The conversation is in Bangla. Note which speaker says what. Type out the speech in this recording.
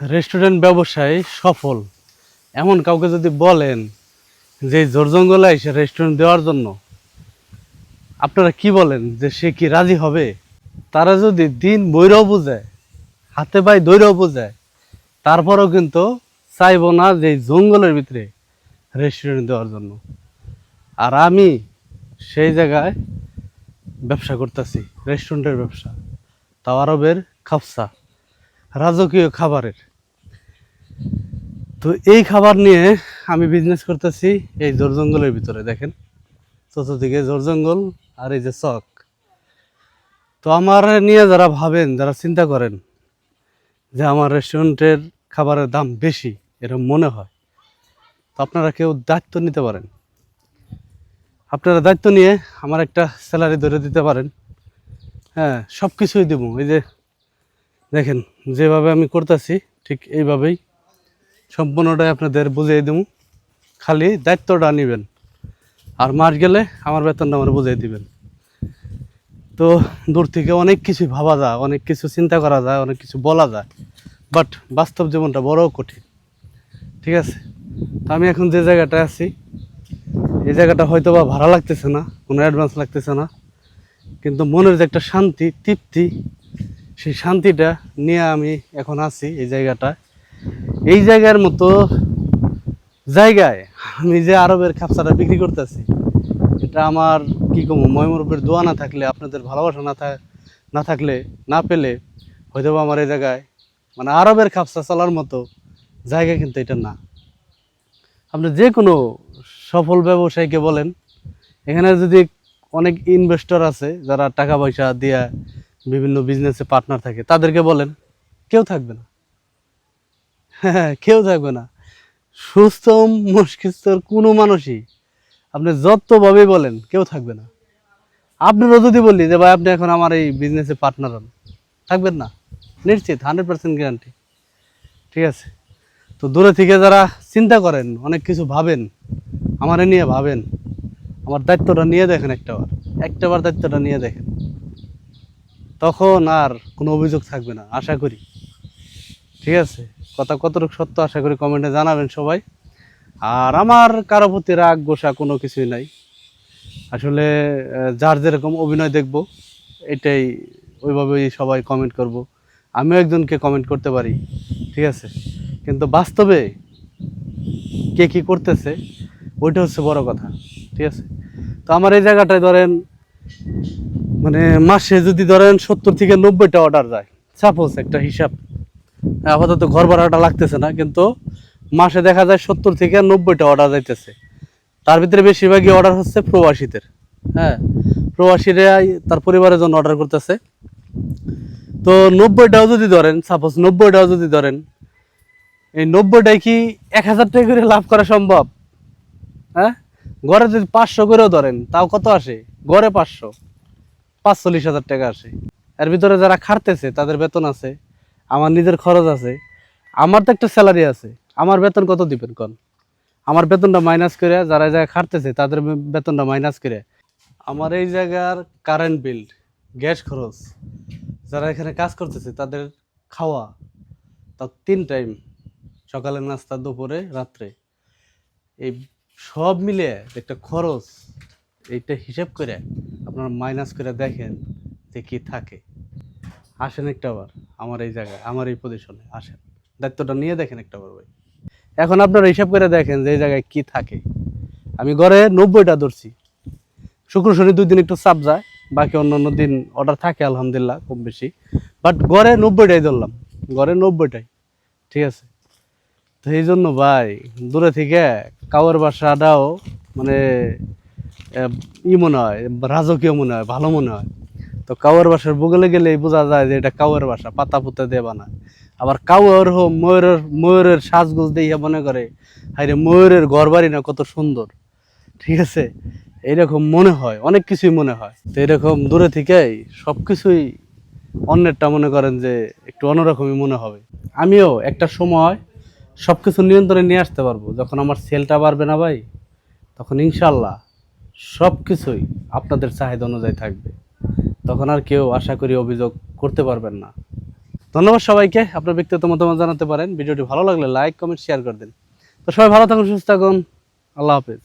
Speaker 1: রেস্টুরেন্ট ব্যবসায় সফল। এমন কাউকে যদি বলেন যে জোর জঙ্গলে এসে রেস্টুরেন্ট দেওয়ার জন্য, আপনারা কি বলেন যে সে কি রাজি হবে? তারা যদি দিন বইরাও বোঝায় হাতে পায়ে দৈরাও বোঝায় তারপরেও কিন্তু চাইব না যে জঙ্গলের ভিতরে রেস্টুরেন্ট দেওয়ার জন্য। আর আমি সেই জায়গায় ব্যবসা করতেছি, রেস্টুরেন্টের ব্যবসা তাও আরবের খাপসা, রাজকীয় খাবারের। তো এই খাবার নিয়ে আমি বিজনেস করতেছি এই জোর জঙ্গলের ভিতরে, দেখেন। চতুর্দিকে জোর জঙ্গল আর এই যে চক। তো আমার নিয়ে যারা ভাবেন, যারা চিন্তা করেন যে আমার রেস্টুরেন্টের খাবারের দাম বেশি এরকম মনে হয়, তো আপনারা কেউ দায়িত্ব নিতে পারেন। আপনারা দায়িত্ব নিয়ে আমার একটা স্যালারি ধরে দিতে পারেন। হ্যাঁ সব কিছুই দেবো। এই যে দেখেন, যেভাবে আমি করতেছি, ঠিক এইভাবেই সম্পূর্ণটাই আপনাদের বুঝিয়ে দেবো খালি দায়িত্বটা নেবেন। আর মাস গেলে আমার বেতনটা আমার বুঝিয়ে দিবেন। তো দূর থেকে অনেক কিছু ভাবা যায়, অনেক কিছু চিন্তা করা যায়, অনেক কিছু বলা যায়। বাট বাস্তব জীবনটা বড় কঠিন। ঠিক আছে? তো আমি এখন যে জায়গাটায় আছি, এই জায়গাটা হয়তো বা ভাড়া লাগতেছে না, কোনো অ্যাডভান্স লাগতেছে না। কিন্তু মনের যে একটা শান্তি, তৃপ্তি, সেই শান্তিটা নিয়ে আমি এখন আছি এই জায়গাটায়। এই জায়গার মতো জায়গায় আমি যে আরবের খাপসাটা বিক্রি করতেছি, এটা আমার, কি কমো ময়মরূপের দোয়া না থাকলে, আপনাদের ভালোবাসা না থাক না থাকলে, না পেলে হয়তো আমার এই জায়গায় মানে আরবের খাপসা চলার মতো জায়গা কিন্তু এটা না। আপনি যে কোনো সফল ব্যবসায়ীকে বলেন, এখানে যদি অনেক ইনভেস্টর আছে, যারা টাকা পয়সা দিয়ে বিভিন্ন বিজনেসে পার্টনার থাকে, তাদেরকে বলেন, কেউ থাকবে না। হ্যাঁ কেউ থাকবে না। সুস্থ মস্তিষ্কর কোনো মানুষই আপনি যতভাবে বলেন কেউ থাকবে না। আপনারও যদি বলি যে, ভাই, আপনি এখন আমার এই বিজনেসে পার্টনার হন। থাকবেন না। নিশ্চিত হান্ড্রেড পার্সেন্ট গ্যারান্টি ঠিক আছে? তো দূরে থেকে যারা চিন্তা করেন, অনেক কিছু ভাবেন, আমারে নিয়ে ভাবেন, আমার দায়িত্বটা নিয়ে দেখেন একটাবার একটাবার দায়িত্বটা নিয়ে দেখেন। তখন আর কোনো অভিযোগ থাকবে না, আশা করি। ঠিক আছে? কথা কতটুকু সত্য আশা করি কমেন্টে জানাবেন সবাই। আর আমার কারও প্রতি রাগ, গোসা কোনো কিছুই নাই। আসলে যার যেরকম অভিনয় দেখব, এটাই ওইভাবেই সবাই কমেন্ট করব। আমিও একজনকে কমেন্ট করতে পারি, ঠিক আছে? কিন্তু বাস্তবে কে কি করতেছে, ওইটা হচ্ছে বড় কথা, ঠিক আছে? তো আমার এই জায়গাটায় ধরেন মানে মাসে যদি ধরেন সত্তর থেকে নব্বইটা অর্ডার যায় সাপোজ একটা হিসাব। আপাতত ঘর ভাড়াটা লাগতেছে না, কিন্তু মাসে দেখা যায় সত্তর থেকে নব্বইটা অর্ডার যাইতেছে। তার ভিতরে বেশিরভাগই অর্ডার হচ্ছে প্রবাসীদের হ্যাঁ? প্রবাসীরা তার পরিবারের জন্য অর্ডার করতেছে। তো নব্বইটাও যদি ধরেন সাপোজ নব্বইটাও যদি ধরেন, এই নব্বইটাই কি এক হাজার টাকা করে লাভ করা সম্ভব? হ্যাঁ? গড়ে যদি পাঁচশো করেও ধরেন, তাও কত আসে? গড়ে পাঁচশো, পাঁচচল্লিশ হাজার টাকা আসে। এর ভিতরে যারা খাটতেছে, তাদের বেতন আছে আমার নিজের খরচ আছে, আমার তো একটা স্যালারি আছে, আমার বেতন কত দিবেন কোন? আমার বেতনটা মাইনাস করে যারা জায়গায় খাটতেছে, তাদের বেতনটা মাইনাস করে। আমার এই জায়গার কারেন্ট বিল গ্যাস খরচ, যারা এখানে কাজ করতেছে, তাদের খাওয়া, তাও তিন টাইম সকালের নাস্তা, দুপুরে, রাত্রে। এই সব মিলে একটা খরচ, এইটা হিসাব করে আপনারা মাইনাস করে দেখেন যে কি থাকে। আসেন একটা বার আমার এই জায়গায়, আমার এই পজিশনে আসেন। দায়িত্বটা নিয়ে দেখেন একটা বার ভাই। এখন আপনারা হিসাব করে দেখেন যে এই জায়গায় কি থাকে। আমি ঘরে নব্বইটা ধরছি। শুক্র শনি দুই দিন একটু চাপ যায়, বাকি অন্য অন্য দিন অর্ডার থাকে, আলহামদুলিল্লাহ কম বেশি। বাট ঘরে নব্বইটাই ধরলাম। ঘরে নব্বইটাই। ঠিক আছে? তো এই জন্য ভাই, দূরে থেকে কাউর বাসাটাও মানে ই মনে হয়, রাজকীয় মনে হয়, ভালো মনে হয়। তো কাউর বাসার বুগলে গেলেই বোঝা যায় যে এটা কাউয়ের বাসা, পাতা পুতা দিয়ে বানায়। আবার কাউর হো ময়ূরের ময়ূরের সাজগোজ দিয়ে মনে করে হাইরে ময়ূরের ঘর বাড়ি না কত সুন্দর। ঠিক আছে? এইরকম মনে হয়, অনেক কিছুই মনে হয়। তো এরকম দূরে থেকেই সব কিছুই অন্যেরটা মনে করেন যে একটু অন্যরকমই মনে হবে। আমিও একটা সময় সব কিছু নিয়ন্ত্রণে নিয়ে আসতে পারব। যখন আমার সেলটা বাড়বে না ভাই, তখন ইনশাল্লাহ সব কিছুই আপনাদের চাহিদা অনুযায়ী থাকবে। তখন আর কেউ আশা করি অভিযোগ করতে পারবেন না। ধন্যবাদ সবাইকে। আপনার ব্যক্তিগত মতামত জানাতে পারেন। ভিডিওটি ভালো লাগলে লাইক, কমেন্ট শেয়ার করে দিন। তো সবাই ভালো থাকুন, সুস্থ থাকুন। আল্লাহ হাফেজ।